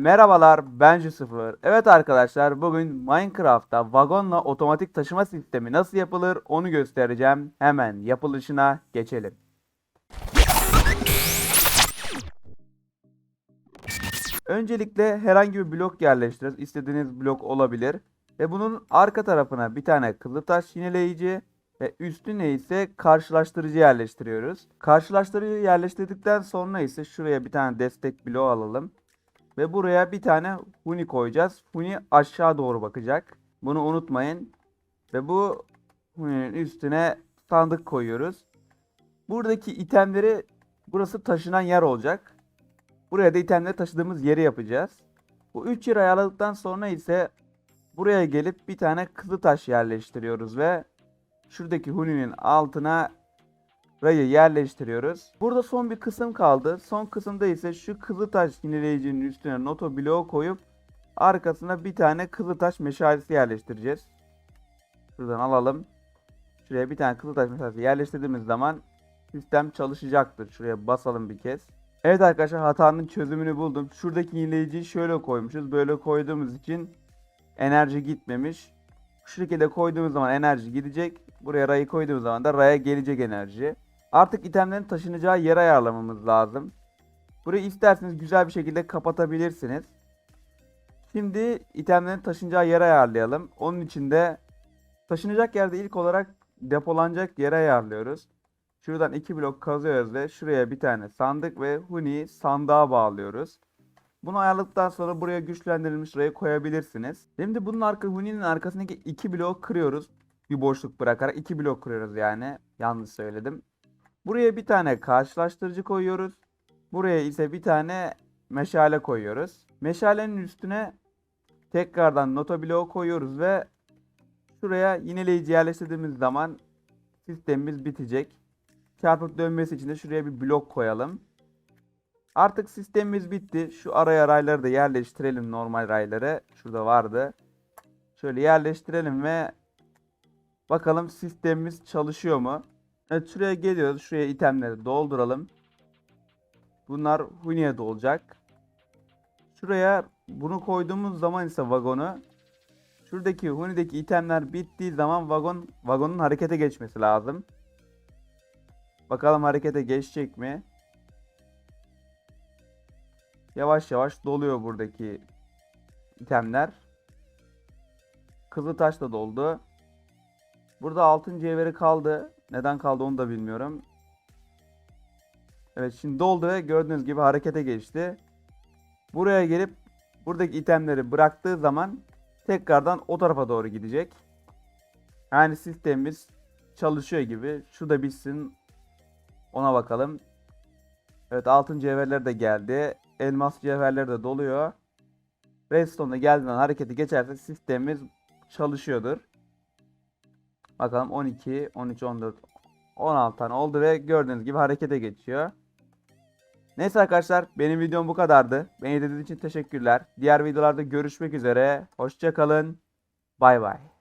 Merhabalar ben Sıfır. Evet arkadaşlar bugün Minecraft'ta vagonla otomatik taşıma sistemi nasıl yapılır onu göstereceğim. Hemen yapılışına geçelim. Öncelikle herhangi bir blok yerleştiririz. İstediğiniz blok olabilir. Ve bunun arka tarafına bir tane kılıtaş yineleyici ve üstüne ise karşılaştırıcı yerleştiriyoruz. Karşılaştırıcı yerleştirdikten sonra ise şuraya bir tane destek bloğu alalım. Ve buraya bir tane huni koyacağız. Huni aşağı doğru bakacak. Bunu unutmayın. Ve bu huninin üstüne sandık koyuyoruz. Buradaki itemleri burası taşınan yer olacak. Buraya da itemleri taşıdığımız yeri yapacağız. Bu 3 yeri ayarladıktan sonra ise buraya gelip bir tane kızı taş yerleştiriyoruz ve şuradaki huninin altına rayı yerleştiriyoruz. Burada son bir kısım kaldı. Son kısımda ise şu kızıltaş yineleyicinin üstüne noto bloğu koyup arkasına bir tane kızıltaş meşalesi yerleştireceğiz. Şuradan alalım. Şuraya bir tane kızıltaş meşalesi yerleştirdiğimiz zaman sistem çalışacaktır. Şuraya basalım bir kez. Evet arkadaşlar hatanın çözümünü buldum. Şuradaki yineleyiciyi şöyle koymuşuz. Böyle koyduğumuz için enerji gitmemiş. Şu şekilde koyduğumuz zaman enerji gidecek. Buraya rayı koyduğumuz zaman da raya gelecek enerji. Artık itemlerin taşınacağı yer ayarlamamız lazım. Burayı isterseniz güzel bir şekilde kapatabilirsiniz. Şimdi itemlerin taşınacağı yer ayarlayalım. Onun için de taşınacak yerde ilk olarak depolanacak yere ayarlıyoruz. Şuradan iki blok kazıyoruz ve şuraya bir tane sandık ve huni sandığa bağlıyoruz. Bunu ayarladıktan sonra buraya güçlendirilmiş rayı koyabilirsiniz. Şimdi bunun arka huninin arkasındaki iki bloğu kırıyoruz. Bir boşluk bırakarak iki blok kırıyoruz yani. Yanlış söyledim. Buraya bir tane karşılaştırıcı koyuyoruz. Buraya ise bir tane meşale koyuyoruz. Meşalenin üstüne tekrardan nota bloğu koyuyoruz ve şuraya yineleyici yerleştirdiğimiz zaman sistemimiz bitecek. Çarpıp dönmesi için de şuraya bir blok koyalım. Artık sistemimiz bitti. Şu araya rayları da yerleştirelim normal rayları. Şurada vardı. Şöyle yerleştirelim ve bakalım sistemimiz çalışıyor mu? Evet şuraya geliyoruz. Şuraya itemleri dolduralım. Bunlar Huni'ye dolacak. Şuraya bunu koyduğumuz zaman ise vagonu şuradaki Huni'deki itemler bittiği zaman vagon vagonun harekete geçmesi lazım. Bakalım harekete geçecek mi? Yavaş yavaş doluyor buradaki itemler. Kızıltaş da doldu. Burada altın cevheri kaldı. Neden kaldı onu da bilmiyorum. Evet şimdi doldu ve gördüğünüz gibi harekete geçti. Buraya gelip buradaki itemleri bıraktığı zaman tekrardan o tarafa doğru gidecek. Yani sistemimiz çalışıyor gibi. Şu da bitsin. Ona bakalım. Evet altın cevherler de geldi. Elmas cevherler de doluyor. Redstone'da geldiğinden hareketi geçerse sistemimiz çalışıyordur. Bakalım 12, 13, 14, 16 tane oldu ve gördüğünüz gibi harekete geçiyor. Neyse arkadaşlar benim videom bu kadardı. Beni izlediğiniz için teşekkürler. Diğer videolarda görüşmek üzere. Hoşçakalın. Bay bay.